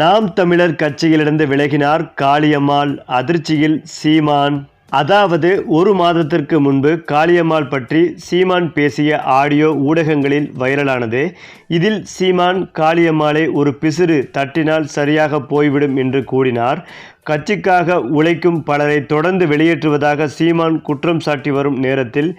நாம் தமிழர் கட்சியிலிருந்து விலகினார் காளியம்மாள் அதிர்ச்சியில் சீமான். அதாவது ஒரு மாதத்திற்கு முன்பு காளியம்மாள் பற்றி சீமான் பேசிய ஆடியோ ஊடகங்களில் வைரலானது. இதில் சீமான் காளியம்மாளை ஒரு பிசிறு தட்டினால் சரியாக போய்விடும் என்று கூறினார். கட்சிக்காக உழைக்கும் பலரை தொடர்ந்து வெளியேற்றுவதாக சீமான் குற்றம் சாட்டி வரும் நேரத்தில்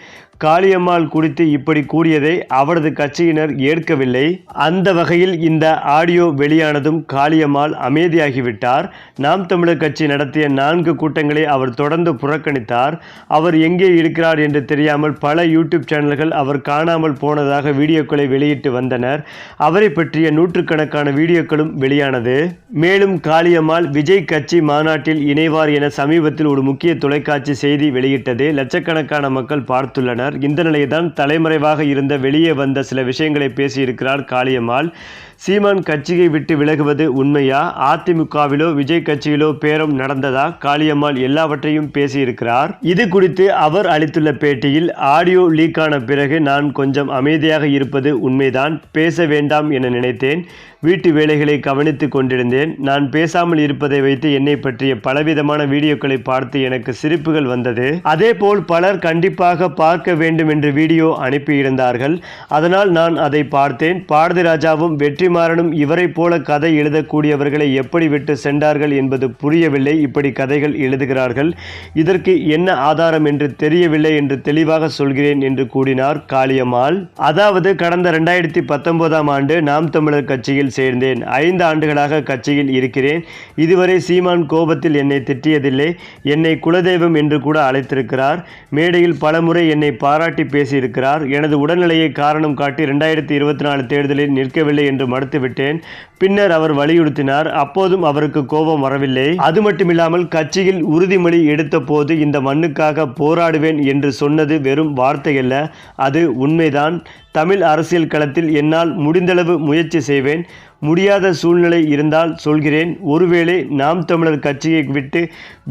காளியம்மாள் குறித்து இப்படி கூறியதை அவரது கட்சியினர் ஏற்கவில்லை. அந்த வகையில் இந்த ஆடியோ வெளியானதும் காளியம்மாள் அமைதியாகிவிட்டார். நாம் தமிழர் கட்சி நடத்திய நான்கு கூட்டங்களை அவர் தொடர்ந்து புறக்கணித்தார். அவர் எங்கே இருக்கிறார் என்று தெரியாமல் பல யூடியூப் சேனல்கள் அவர் காணாமல் போனதாக வீடியோக்களை வெளியிட்டு வந்தனர். அவரை பற்றிய நூற்றுக்கணக்கான வீடியோக்களும் வெளியானது. மேலும் காளியம்மாள் விஜய் கட்சி மாநாட்டில் இணைவார் என சமீபத்தில் ஒரு முக்கிய தொலைக்காட்சி செய்தி வெளியிட்டது. லட்சக்கணக்கான மக்கள் பார்த்துள்ளனர். இந்த நிலையில்தான் தலைமறைவாக இருந்த வெளியே வந்த சில விஷயங்களை பேசியிருக்கிறார் காளியம்மாள். சீமான் கட்சியை விட்டு விலகுவது உண்மையா? அதிமுகவிலோ விஜய் கட்சியிலோ பேரம் நடந்ததா? காளியம்மாள் எல்லாவற்றையும் பேசியிருக்கிறார். இது குறித்து அவர் அளித்துள்ள பேட்டியில் ஆடியோ லீக்கான பிறகு நான் கொஞ்சம் அமைதியாக இருப்பது உண்மைதான். பேச வேண்டாம் என நினைத்தேன். வீட்டு வேலைகளை கவனித்துக் கொண்டிருந்தேன். நான் பேசாமல் இருப்பதை வைத்து என்னை பற்றிய பலவிதமான வீடியோக்களை பார்த்து எனக்கு சிரிப்புகள் வந்தது. அதேபோல் பலர் கண்டிப்பாக பார்க்க வேண்டும் என்று வீடியோ அனுப்பியிருந்தார்கள். அதனால் நான் அதை பார்த்தேன். பாரதி ராஜாவும் வெற்றிமாறனும் இவரை போல கதை எழுதக்கூடியவர்களை எப்படி விட்டு சென்றார்கள் என்பது புரியவில்லை. இப்படி கதைகள் எழுதுகிறார்கள். இதற்கு என்ன ஆதாரம் என்று தெரியவில்லை என்று தெளிவாக சொல்கிறேன் என்று கூறினார் காளியம்மாள். அதாவது கடந்த ரெண்டாயிரத்தி பத்தொன்பதாம் ஆண்டு நாம் தமிழர் கட்சியில் சேர்ந்தேன். ஐந்து ஆண்டுகளாக கட்சியில் இருக்கிறேன். இதுவரை சீமான் கோபத்தில் என்னை திட்டியதில்லை. என்னை குலதெய்வம் என்று கூட அழைத்திருக்கிறார். மேடையில் பலமுறை என்னை பாராட்டி பேசியிருக்கிறார். எனது உடல்நிலையை காரணம் காட்டி ரெண்டாயிரத்தி இருபத்தி நாலு தேர்தலில் நிற்கவில்லை என்று மறுத்துவிட்டேன் பின்னர் அவர் வலியுறுத்தினார் அப்போதும் அவருக்கு கோபம் வரவில்லை. அது மட்டுமில்லாமல் கட்சியில் உறுதிமொழி எடுத்த போது இந்த மண்ணுக்காக போராடுவேன் என்று சொன்னது வெறும் வார்த்தையல்ல அது உண்மைதான். தமிழ் அரசியல் களத்தில் என்னால் முடிந்தளவு முயற்சி செய்வேன். முடியாத சூழ்நிலை இருந்தால் சொல்கிறேன். ஒருவேளை நாம் தமிழர் கட்சியை விட்டு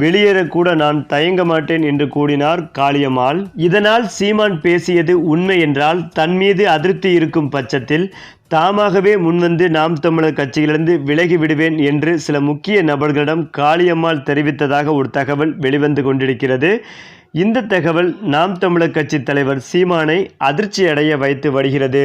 வெளியேறக்கூட நான் தயங்க மாட்டேன் என்று கூறினார் காளியம்மாள். இதனால் சீமான் பேசியது உண்மை என்றால் தன் மீது அதிருப்தி இருக்கும் பட்சத்தில் தாமாகவே முன்வந்து நாம் தமிழர் கட்சியிலிருந்து விலகி விடுவேன் என்று சில முக்கிய நபர்களிடம் காளியம்மாள் தெரிவித்ததாக ஒரு தகவல் வெளிவந்து கொண்டிருக்கிறது. இந்த தகவல் நாம் தமிழர் கட்சி தலைவர் சீமானை அதிர்ச்சி அடைய வைத்து வருகிறது.